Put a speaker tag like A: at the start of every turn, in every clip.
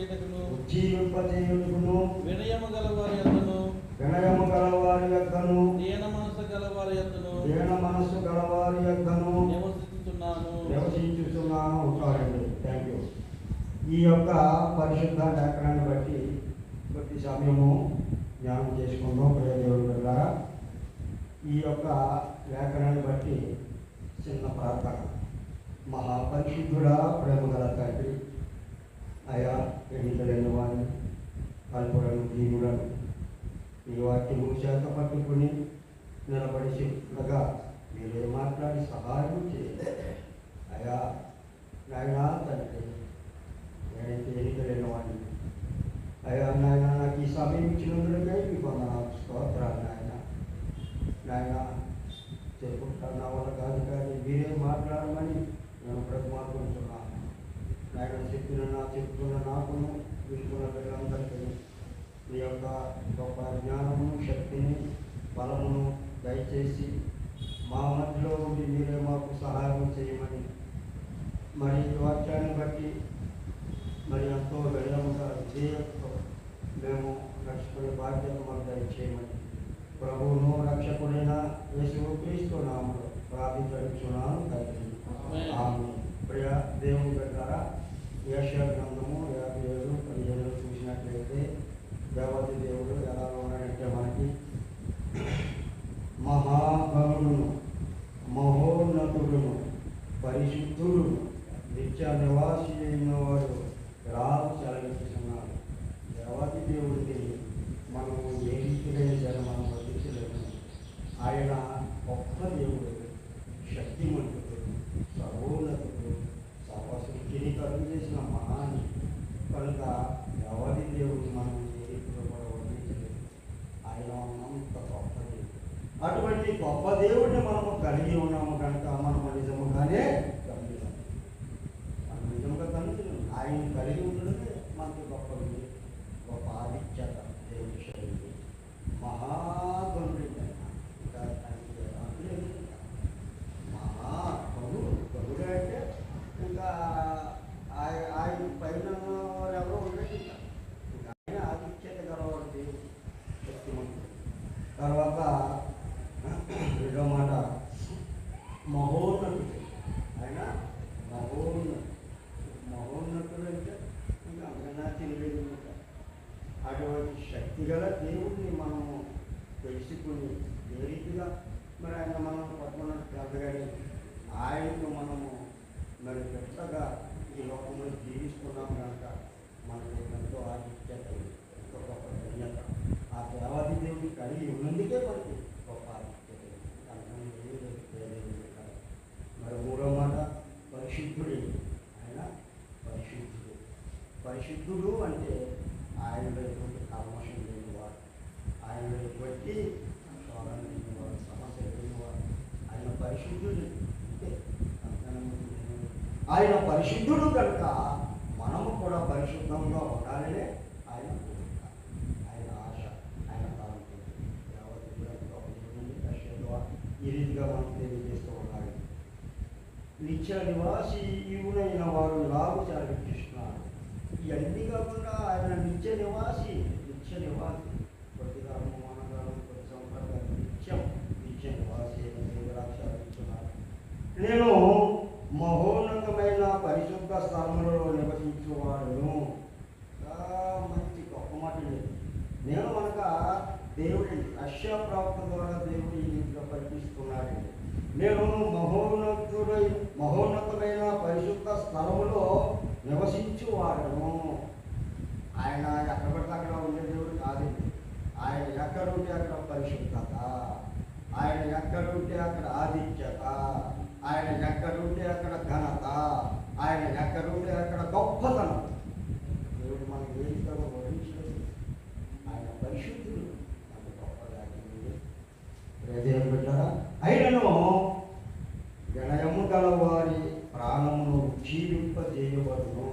A: చేయుటకును
B: ఉజ్జీవింపజేయుటకును
A: వినయము గల వారి యొద్దను
B: వినయము గలవారి యొక్కను
A: దీన మనసు గల వారి యొద్దను
B: దీన మనస్సు గలవారి యొక్కను
A: నివసిస్తున్నాను
B: నివసించుతున్నాను ఉంటారండి థ్యాంక్ యూ ఈ యొక్క పరిశుద్ధ లేఖనాన్ని బట్టి కొద్ది సమయము జ్ఞానం చేసుకుందాం. ప్రియ దేవుడి బిడ్డలారా ఈ యొక్క లేఖనాన్ని బట్టి చిన్న ప్రార్థన. మహాపరిశుద్ధుడా ప్రేమ గల తండ్రి అయా ఎన్నికలైన వాడిని అల్పులను దీనులను ఈ వాక్యము చేత పట్టుకుని నిలబడి చెప్తుండగా మీరే మాట్లాడి సహాయం చేయండి అయా నాయనా తండ్రి నేనైతే ఎన్నికలైన వాడిని అయ్యా నాయన నాకు ఈ సమయం ఇచ్చినందుకే మీకు వందనాలు స్తోత్రాలు నాయన నాయన చెప్పుకుంటా నా వల్ల కాదు కానీ మీరే మాట్లాడమని నేను బ్రహ్మాడుకుంటున్నాను నాయన చెప్పిన నా చెప్తున్న నాకును వింటున్న పిల్లలందరికీ మీ యొక్క గొప్ప జ్ఞానమును శక్తిని బలమును దయచేసి మా మధ్యలో ఉండి మీరే మాకు సహాయం చేయమని మరి వాక్యాన్ని బట్టి మరి ఎంతో వినయముగా విధేయతతో మేము నడుచుకునే బాధ్యత మాకు దయచేయమని. ప్రభువును రక్షకుడైన యేసు క్రీస్తు నామములో ప్రార్థించున్నాను తండ్రి. ప్రియ దేవుని బిడ్డారా ఏషియా గ్రంథము యాభై ఏడు పదిహేను చూసినట్లయితే దేవతి దేవుడు ఎలా ఉన్నాడంటే మనకి మహాబలుడును మహోన్నతుడును పరిశుద్ధుడు నిత్య నివాసి అయిన వాడు రావు సెలవిస్తున్నాడు దేవతి దేవుడికి మనము ఏ రీతిగా సరే మనం వర్తించలేము ఆయన గొప్ప దేవుడు శక్తిమంతుడు సర్వోన్నతుడు సర్వసృష్టిని కలుగు చేసిన మహాని కనుక దేవతి దేవుడిని మనం ఏ రీతిలో కూడా వర్ణించలేము ఆయన ఉన్నంత గొప్ప దేవుడు అటువంటి గొప్ప దేవుడిని మనము కలిగి ఉన్నాము కనుక మనము నిజముగానే గమ్యం మనం నిజంగా కనుక ఆయన కలిగి ఉండడమే మనకు గొప్పది గొప్ప ఆదిత్యత దేవుడి శైలి మహాగణుడి ఇంకా ఆయనకి ఎలాంటి లేదు ఇంకా. మహా గనుడు గనుడు అంటే ఇంకా ఆయన ఆయన పైన వారు ఎవరో ఉండదు ఇంకా ఇంకా ఆయన ఆదిత్యత గలవాడు దేవుడు శక్తిమంతుడు తర్వాత రెండో మాట మహోన్నతుడు ఆయన మహోన్నతుడు మహోన్నతుడు అంటే ఇంకా అంతకన్నా తెలియలేదు ఇంకా అటువంటి శక్తి గల దేవుడిని మనము తెలుసుకుని ఏ రీతిగా మరి ఆయన మనం పట్టుకున్నట్టు కాదు కానీ ఆయనకు మనము మరి పెద్దగా ఈ లోకంలో జీవిస్తున్నాం కనుక మనకు ఎంతో ఆధిక్యత ఎంతో గొప్ప ధన్యత ఆ దేవాది దేవుడిని కలిగి ఉన్నందుకే మనకి గొప్ప ఆధిక్యత అంతకన్నా ఏమీ లేదు, వేరేమీ లేదు. మరి మూడో మాట పరిశుద్ధుడే ఆయన పరిశుద్ధుడు సిద్ధుడు అంటే ఆయనలో ఎటువంటి కల్మషం లేనివాడు ఆయనలో ఎటువంటి శోధన లేనివాడు సమస్య లేనివాడు ఆయన పరిశుద్ధుడు. ఆయన పరిశుద్ధుడు కనుక మనము కూడా పరిశుద్ధంగా ఉండాలనే ఆయన కోరిక ఆయన ఆశ ఆయన తాలూకు ఈ రీతిగా మనం తెలియజేస్తూ ఉన్నాడు నిత్య నివాసి ఈవునైన వారు లాగు చాలిస్తున్నాడు ఇవన్నీ కాకుండా ఆయన నిత్య నివాసి నిత్య నివాసి కొద్ది కాలం మానకాలం కొద్ది సంవత్సరాలు నిత్యం నిత్య నివాసి అయిన దేవుడు చాలిస్తున్నాడు నేను మహోన్నతమైన పరిశుద్ధ స్థలములలో నివసించువాడును చాలా మంచి గొప్ప మాట ఇది. నేను కనుక దేవుడి రష్యా ప్రాప్త ద్వారా దేవుడు ఈ రీతిగా పరిపిస్తున్నాడు నేను మహోన్నతుడై మహోన్నతమైన పరిశుద్ధ స్థలములో నివసించువాడను ఆయన ఎక్కడ పడితే అక్కడ ఉండే దేవుడు కాదండి ఆయన ఎక్కడుంటే అక్కడ పరిశుద్ధత ఆయన ఎక్కడుంటే అక్కడ ఆదిత్యత ఆయన ఎక్కడుంటే అక్కడ ఘనత ఆయన ఎక్కడుంటే అక్కడ గొప్పతనం. దేవుడు మనకి ఏది వర్ణించలేదు ఆయన పరిశుద్ధుడు అంత గొప్పగా హృదయం పెట్టారా అయినను వినయము గల వారి ప్రాణమును ఉజ్జీవింప చేయబడును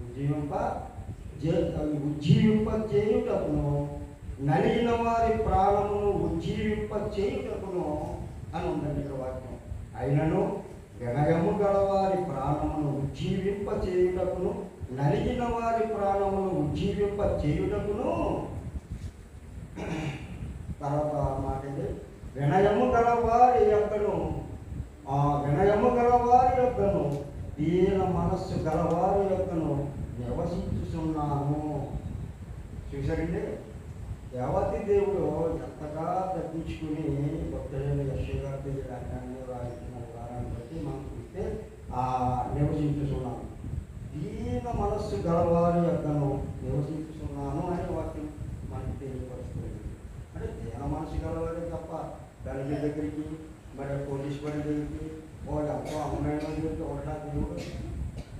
B: ఉజ్జీవింప ఉజ్జీవింప నలిగిన వారి ప్రాణమును ఉజ్జీవింప చేయుటకును అని ఉందండి ఇక్కడ వాక్యం. అయినను వినయము గలవారి ప్రాణమును ఉజ్జీవింప చేయుటకును నలిగిన వారి ప్రాణమును ఉజ్జీవింప చేయుటకును తర్వాత మాట వినయము గలవారి యొక్కను ఆ వినయము గలవారి యొక్కను దీన మనస్సు గలవారి యొక్కను నివసించుతున్నాను చూసారండి రేవతి దేవుడు ఎంతగా తగ్గించుకుని భక్తులైన యశ్వ వ్యాఖ్యాన్ని రాజ్యాన్ని రాయించిన వారాన్ని బట్టి మనం చూస్తే ఆ నివసించుతున్నాను దీన మనస్సు గలవారి యొక్కను నివసించుతున్నాను అనే వాక్యం మనకి తెలియపరుస్తుంది. అంటే దీన మనసు గలవారే తప్ప గలిగే దగ్గరికి మరి పోలీస్ పని దగ్గరికి వాడు ఎంతో అమ్మాయిన దగ్గరికి ఉంటా దేవుడు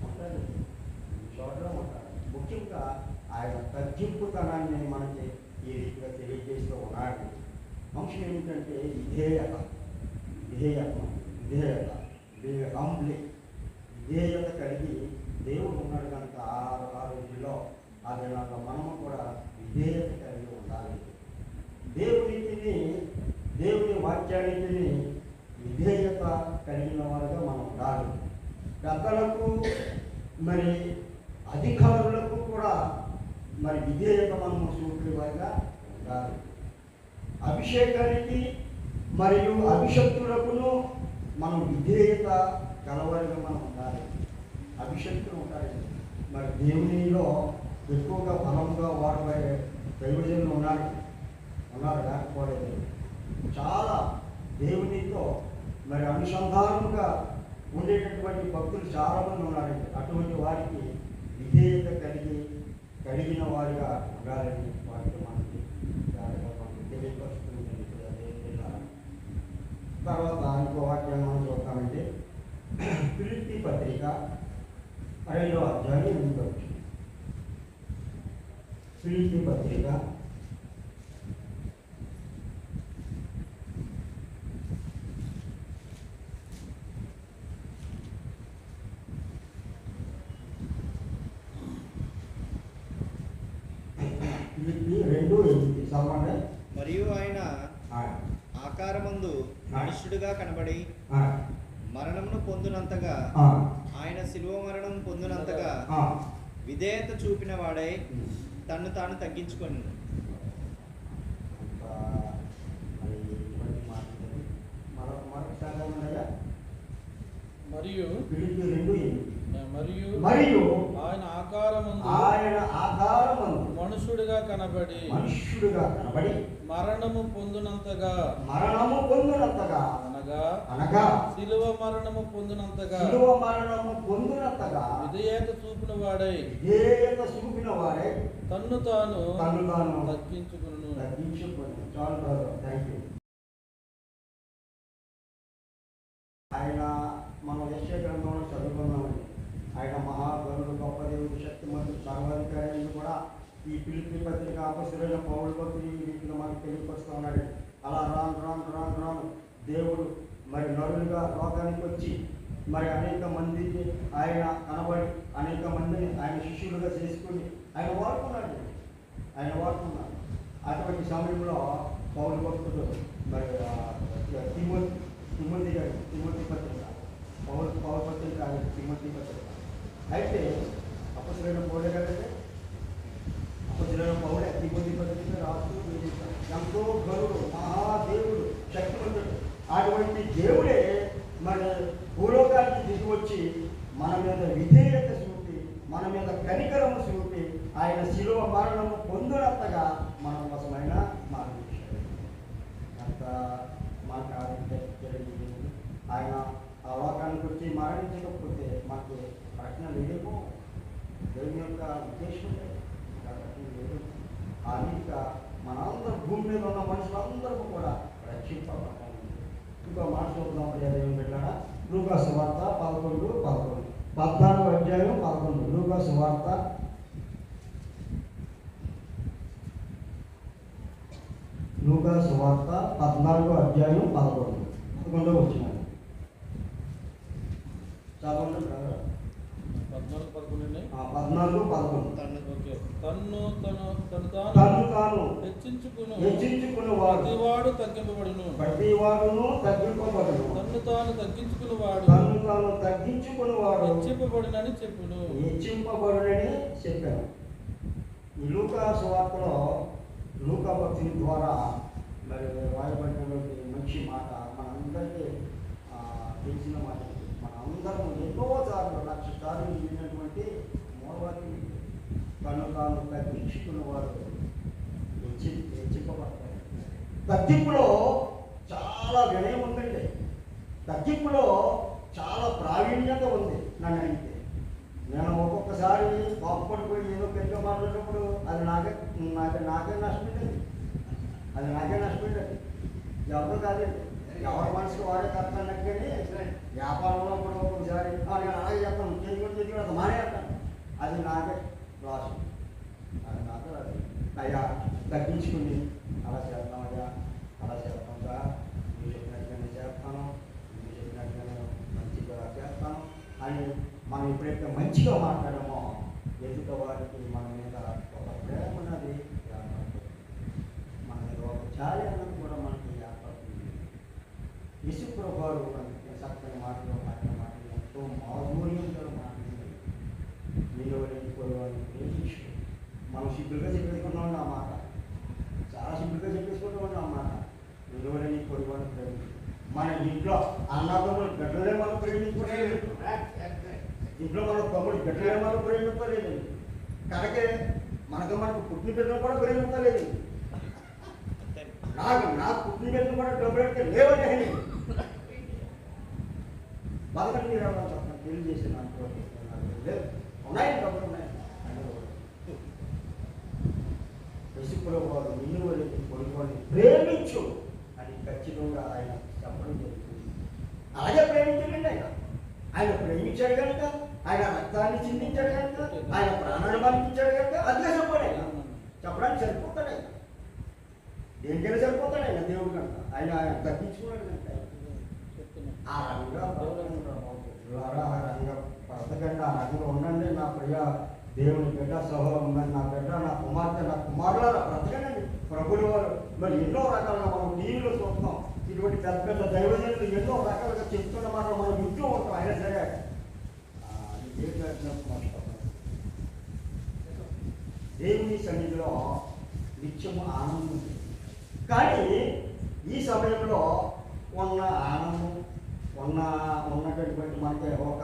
B: ఉంటాడు. చోట్ల ఉంటాడు. ముఖ్యంగా ఆయన తగ్గింపుతనాన్ని మనకి తెలియజేస్తూ ఉన్నాడు అంశం ఏమిటంటే విధేయత విధేయత్వం విధేయత హంబ్లీ విధేయత కలిగి దేవుడు ఉన్నాడు కనుక ఆ ఆ రోజుల్లో ఆ దినాల్లో మనము కూడా విధేయత కలిగి ఉండాలి. దేవునికి దేవుని వాక్యానికి విధేయత కలిగిన వారుగా మనం ఉండాలి. పెద్దలకు మరి అధికారులకు కూడా మరి విధేయత మనము చూపే వారిగా ఉండాలి. అభిషేకానికి మరియు అభిషక్తులకును మనం విధేయత కలవరిగా మనం ఉండాలి. అభిషక్తులు ఉంటాయి మరి దేవునిలో ఎక్కువగా బలంగా వాడబడే దైవజనులు ఉన్నారు ఉన్నారు లేకపోలేదు. చాలా దేవునితో మరి అనుసంధానంగా ఉండేటటువంటి భక్తులు చాలామంది ఉన్నారండి అటువంటి వారికి విధేయత కలిగి కలిగిన వారిగా ఉండాలని వారికి మనం జాగ్రత్తగా మనకి తెలియపరుస్తుంది అదే విధానం. తర్వాత ఇంకో వాక్యాన్ని మనం చూద్దామంటే ఫిలిప్పి పత్రిక ఐదో అధ్యాయం ఎనిమిది వచ్చింది ఫిలిప్పి పత్రిక ఫిలిప్పి రెండు ఎనిమిది. చదవండి
C: మరియు ఆయన
B: ఆ,
C: ఆకారమందు మనుష్యుడిగా కనబడి
B: ఆ,
C: మరణమును పొందినంతగా
B: ఆ,
C: ఆయన శిలువ మరణం పొందినంతగా
B: ఆ.
C: విధేయత చూపిన వాడై తన్ను తాను తగ్గించుకొని
A: మరియు మరియు
B: మరియు
A: ఆయన ఆకారమందు
B: ఆయన ఆధారమందు
A: మనుషుడిగా కనబడి
B: మనుష్యుడుగా కనబడి
A: మరణము పొందినంతగా.
B: మరణము పొందినంతగా.
A: అనగా.
B: అనగా.
A: శిలువ మరణము పొందినంతగా.
B: శిలువ మరణము పొందినంతగా.
A: విధేయత చూపిన వాడై.
B: విధేయత చూపిన వారే
A: తన్ను తాను
B: తను తాను
A: తగ్గించుకును
B: తగ్గించుకొని. చాలు బ్రదర్ థ్యాంక్ యూ ఆయన మనం యశ్వ గ్రంథంలో చదువుకున్నామండి. ఆయన మహాగరుడు గొప్ప దేవుడు శక్తిమంతుడు సర్వాధికారి అని కూడా ఈ పిలిపి పత్రిక అపస్తులైన పౌరుల పత్రిక ఈ రీతిలో మనకు తెలియపరుస్తూ ఉన్నాడు. అలా రాను రాను రాను రాను దేవుడు మరి నరులుగా లోకానికి వచ్చి మరి అనేక మందికి ఆయన కనబడి అనేక మందిని ఆయన శిష్యులుగా చేసుకుని ఆయన వాడుకున్నాడు. ఆయన వాడుకున్నాడు. అటువంటి సమయంలో పౌరు భక్తుడు మరి ఆ, తిమోతి తిమోతి గారు తిమోతి పత్రిక పౌరు పౌర పత్రిక ఆయన తిమోతి పత్రిక. అయితే అపసరైన పౌడే కదంటే అపసరైన పౌడే తిమోతి పత్రిక రాస్తూ వేధిస్తాడు. ఎంతో గరుడు మహాదేవుడు శక్తివంతుడు అటువంటి దేవుడే మరి భూలోకానికి దిగి వచ్చి మన మీద విధేయత చూపి మన మీద కనికరము చూపి ఆయన శిలువ మరణము పొందినంతగా మన కోసమైన మార్గదర్శకుడు అంత మాకు ఆరోగ్య జరిగింది ఆయన ఆ లోకానికి గురించి మరణించకపోతే మాకు రక్షణ లేదేమో? దేవుని యొక్క ఉద్దేశం లేదు. ఆ రీతిగా మనందరూ భూమి మీద ఉన్న మనుషులందరూ కూడా రక్షింపబడాలి ఇంకో మాట చూద్దాం ప్రియదేవం పెట్టాడా లూకా సువార్త పదకొండు పదకొండు. పద్నాలుగు అధ్యాయం పదకొండు. లూకా సువార్త లూకా సువార్త పద్నాలుగు అధ్యాయం పదకొండు. పదకొండో వచ్చిన
A: పద్నాలుగు పదకొండు
B: పద్నాలుగు పదకొండు.
C: తన్ను
A: తను తను
B: తను
A: తాను
B: తాను
A: హెచ్చించుకును.
B: హెచ్చించుకునేవాడు.
A: ప్రతివాడు తగ్గింపబడును. తన్ను తాను
B: తను తగ్గించుకునేవాడు.
A: హెచ్చింపబడినని చెప్పును.
B: హెచ్చింపబడునని చెప్పాను. ఈ లూకా సువార్తలో లూకా భక్తుని ద్వారా మరి రాయబడినటువంటి మంచి మాట మనందరికీ తెలిసిన మాట. అందరం ఎన్నో సార్లు లక్ష సార్లు విన్నటువంటి మూలవాక్యం తను తాను తగ్గించుకున్న వారు చెప్పబడతారు? తగ్గింపులో చాలా వినయం ఉందండి. తగ్గింపులో చాలా ప్రావీణ్యత ఉంది నన్ను అడిగితే. నేను ఒక్కొక్కసారి కోపపడిపోయి ఏదో పెద్ద మాట్లాడినప్పుడు అది నాకే నాకే నాకే నష్టపోయింది. అది నాకే నష్టపోయింది. ఎవరు కాదండి. ఎవరి మనసుకు వాడే కర్తన్నట్టు కానీ వ్యాపారంలో కూడా ఒక్కొక్కసారి నేను అలాగే చెప్తాను చేతికొని చేతికొని అది మానేస్తాను అది నాకే లాస్ అది నాకు రాదు. అయ్యా తగ్గించుకుని అలా చేస్తామయ్యా అలా చేస్తాంగా నువ్వు చెప్పినట్టుగానే చేస్తాను. నువ్వు చెప్పినట్టుగానే మంచిగా చేస్తాను. అని మనం ఎప్పుడైతే మంచిగా మాట్లాడామో ఎదుట వారికి మన మీద ఒక ప్రేమ ఉన్నది ఏర్పడుతుంది. మన మీద ఒక జాలి అన్నది కూడా మనకి ఏర్పడుతుంది యశుప్రభు వారు మనకి చక్కని మాటలు మాట్లాడిన మాటలు ఎంతో మాధుర్యంతో మాట్లాడింది మీలో వెళ్ళిపోయేవాడిని ప్రేమించు మనం సింపుల్గా చెప్పేసుకున్నాం ఆ మాట చాలా సింపుల్గా చెప్పేసుకుంటాం ఆ మాట మీలో వెళ్ళిపోయేవాడిని ప్రేమించు మన ఇంట్లో అన్నదమ్ములు గడ్డలే మనం ప్రేమించుకోలేదు ఇంట్లో మన తమ్ముడు బిడ్డలే మనం ప్రేమించుకోలేదు కనుకే మనకు మనకు పుట్టిన బిడ్డలు కూడా ప్రేమించలేదు నాకు నాకు పుట్టిన బిడ్డలు కూడా డబ్బులు పెడితే లేవని బతకటి మీరు ఎవరైనా చెప్పండి తెలియజేసిన అనుకోండి ఉన్నాయి డబ్బులు ఉన్నాయి. యశుపులో వారు నిన్ను వాళ్ళకి పొరుగుని ప్రేమించు అని ఖచ్చితంగా ఆయన చెప్పడం జరుగుతుంది. అలాగే ప్రేమించండి ఆయన. ఆయన ప్రేమించాడు కనుక ఆయన రక్తాన్ని చిందించాడు కనుక ఆయన ప్రాణాలు పంపించాడు కనుక అదే చెప్పాడు ఆయన. చెప్పడానికి సరిపోతాడు ఆయన. దేనికైనా సరిపోతాడు ఆయన దేవుడు కనుక. ఆయన ఆయన తగ్గించుకున్నాడు కనుక. ఆ రంగా పిల్లారా, ఆ రంగా బ్రతకండి ఆ రంగంలో ఉండండి నా ప్రియ దేవుని బిడ్డ సహోదరం ఉందండి నా బిడ్డ నా కుమార్తె నా కుమారులారా బ్రతకండి. ప్రభులు వారు మరి ఎన్నో రకాలుగా మనం టీవీలో చూస్తాం ఇటువంటి పెద్ద పెద్ద దైవజనులు ఎన్నో రకాలుగా చెప్తున్న మాట మనం ఇంట్లో ఉంటాం. అయినా సరే దేవుని సన్నిధిలో నిత్యము ఆనందం ఉంది. కానీ ఈ సమయంలో ఉన్న ఆనందం ఉన్న ఉన్నటువంటి మనకి ఒక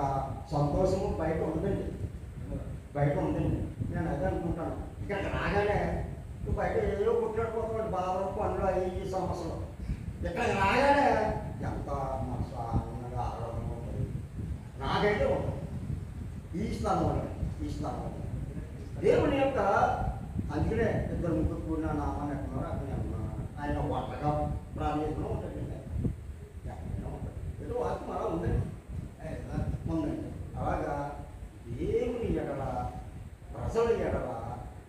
B: సంతోషము బయట ఉందండి. బయట ఉందండి. నేను అదే అనుకుంటాను. ఇక్కడికి రాగానే బయట ఏదో కొట్లాడిపోతున్నాడు బాధలు పనులు అవి ఈ సమస్యలు. ఇక్కడికి రాగానే ఎంత మనసు ఆనందంగా ఆనందంగా ఉంటుంది. నాకైతే ఉంటుంది ఈ స్థానం ఈ స్థానం దేవుని యొక్క అందుకనే ఇద్దరు ముగ్గురు కూడిన నామాన్ని ఎట్టున్నారు అక్కడే ఉన్నాను ఆయన ఒంటగా ప్రాణేతంలో ఉంటుంది ఎక్కడైనా ఏదో ఆత్మ అలా ఉందండి ఉందండి అలాగా దేవుని ఎడల ప్రజల ఎడల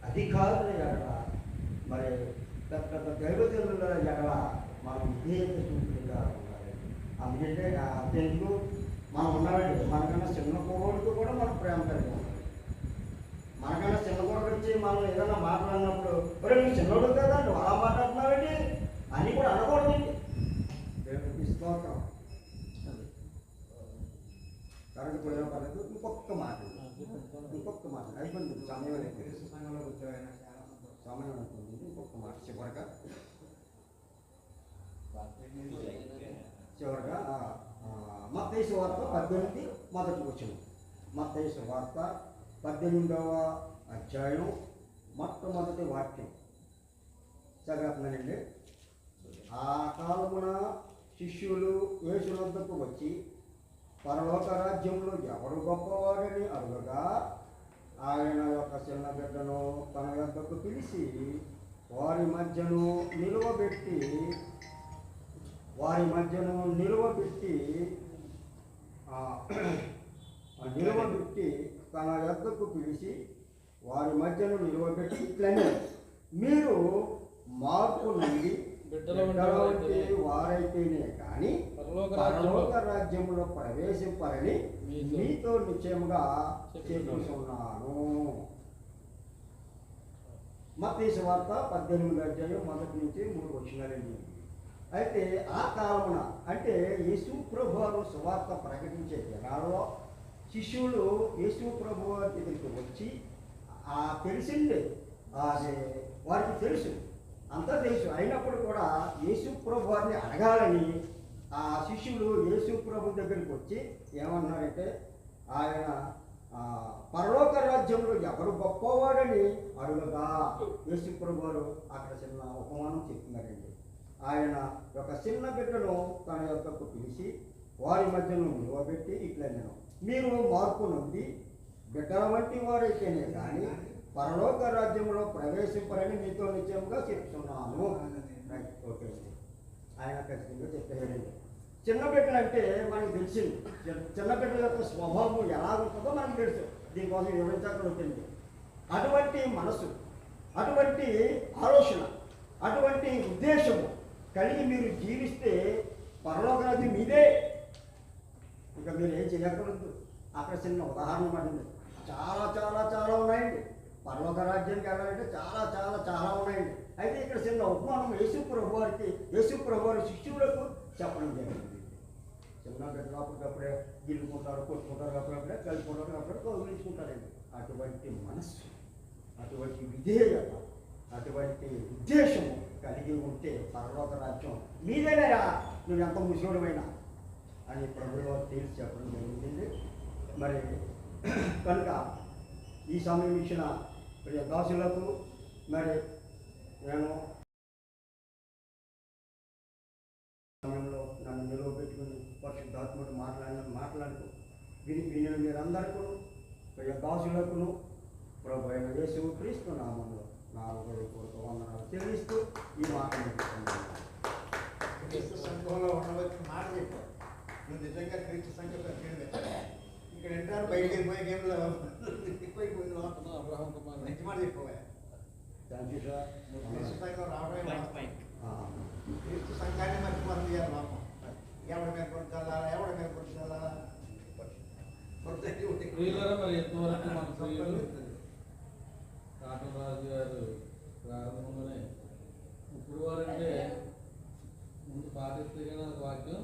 B: అధికారుల ఎడల మరి పెద్ద పెద్ద దైవజనుల ఎడల మనం విధేయత చూపుగా ఉండాలి. అందుకంటే ఆ మనం ఉన్నామండి. మనకన్నా చిన్న కుర్రోడికి కూడా మనం ప్రేమ కలిగి మనకన్నా చిన్న కుర్రోడు వచ్చి మనం ఏదైనా మాట్లాడినప్పుడు ఒరే నువ్వు చిన్నోడు కదా నువ్వు అలా మాట్లాడుతున్నావేంటి? అని కూడా అనకూడదండి. దేవునికి స్తోత్రం. కరెంట్ పోయిన పర్లేదు ఇంకొక మాట. ఇంకొక మాట. అయిపోయింది. సమయం సమయం అయిపోయింది. ఇంకొక మాట చివరిగా. చివరిగా మత్తైసు వార్త పద్దెనిమిది మొదటి వచ్చిన మత్తైసు వార్త పద్దెనిమిదవ అధ్యాయం మొట్టమొదటి వాక్యం. చదువుతున్నానండి ఆ కాలమున శిష్యులు యేసు వద్దకు వచ్చి పరలోక రాజ్యంలో ఎవరు గొప్పవాడని అడుగగా ఆయన యొక్క చిన్న బిడ్డను తన యొక్కకు పిలిచి వారి మధ్యను నిలువబెట్టి వారి మధ్యను నిలువబెట్టి నిలువబెట్టి తన యొద్దకు పిలిచి వారి మధ్యను నిలువబెట్టి ఇట్లనే. మీరు మార్పు నుండి వారైతేనే కానీ
A: పరలోక రాజ్యంలో
B: ప్రవేశింపరని
A: మీతో
B: నిశ్చయముగా.
A: చెప్పుచున్నాను.
B: మత్తయి వార్త పద్దెనిమిది అధ్యాయం మొదటి నుంచి మూడు వచ్చినారండి అయితే ఆ కాలమున అంటే యేసు ప్రభు వారు సువార్త ప్రకటించే దినాల్లో శిష్యులు యేసు ప్రభు వారి దగ్గరికి వచ్చి ఆ తెలిసిందే అది వారికి తెలుసు అంత తెలుసు. అయినప్పుడు కూడా యేసు ప్రభు వారిని అడగాలని ఆ శిష్యులు యేసు ప్రభు దగ్గరికి వచ్చి ఏమన్నారంటే ఆయన పరలోక రాజ్యంలో ఎవరు గొప్పవాడని అడుగగా. యేసు ప్రభు వారు అక్కడ చిన్న ఉపమానం చెప్తున్నారండి. ఆయన ఒక చిన్న బిడ్డను తన యొక్కకు పిలిచి వారి మధ్యలో నిలవబెట్టి ఇట్లా నేను మీరు మార్పు నుండి బిడ్డల వంటి వారైతేనే కానీ పరలోక రాజ్యంలో ప్రవేశింపరని మీతో నిత్యంగా చెప్తున్నాను. ఓకే ఆయన ఖచ్చితంగా చెప్పేయండి చిన్న బిడ్డలు అంటే మనకు తెలిసింది చిన్న- చిన్న బిడ్డల యొక్క స్వభావం ఎలా ఉంటుందో మనకు తెలుసు. దీనికోసం వివరించగలుగుతుంది అటువంటి మనసు అటువంటి ఆలోచన అటువంటి ఉద్దేశము కలిగి మీరు జీవిస్తే పరలోక రాజ్యం మీదే. ఇంకా మీరు ఏం చేయకూడదు అక్కడ చిన్న ఉదాహరణ పడింది చాలా చాలా చాలా ఉన్నాయండి. పర్వత రాజ్యానికి వెళ్ళాలంటే చాలా చాలా చాలా ఉన్నాయండి. అయితే ఇక్కడ చిన్న ఉపమానం యేసు ప్రభు వారికి యేసు ప్రభు వారి శిష్యులకు చెప్పడం జరిగింది. చిన్న బిడ్డలు అప్పటికప్పుడే గిల్లుకుంటారు కొట్టుకుంటారు అప్పుడప్పుడే కలుపుకుంటారు అప్పుడే వదిలించుకుంటారండి అటువంటి మనస్సు అటువంటి విధేయత అటువంటి ఉద్దేశము కలిగి ఉంటే పరలోక రాజ్యం మీదేనేరా నువ్వు ఎంత ముసలుడమైనా అని ప్రభుత్వం తీర్చి చెప్పడం జరిగింది. మరి కనుక ఈ సమయం ఇచ్చిన దాసులకు మరి నేను సమయంలో నన్ను నిలువ పెట్టుకుని పరిశుద్ధాత్ముడు మాట్లాడిన మాట్లాడుతూ విని విని మీరందరికీ ప్రియ దాసులకును ప్రభు అయిన వేసు క్రీస్తు నామంలో నాలుగు కోరిక వందనాలు చెల్లిస్తూ ఈ మాట.
D: క్రీస్తు సంఘంలో ఉండవచ్చు మాట నువ్వు నిజంగా క్రీస్తు సంఘం సభ్యుడివే. ఇక్కడ వింటారు బయటికి వెళ్ళిపోయే గేమ్లో ఎక్కువైపోయింది లోపల.
A: అబ్రహం కుమార్.
D: మంచి మాట చెప్పవా? క్రీస్తు సంఘం రావడమే క్రీస్తు సంఘాన్ని ఇవాళ లోపం ఎవరి మీద కొట్టాలా ఎవరి మీద కొట్టాలా
A: ప్రియులారా మరి ఎంతవరకు మన ప్రియులు గారు ప్రారంభంలోనే ఇప్పుడు వారంటే ముందు పాటిస్తే కానీ వాక్యం?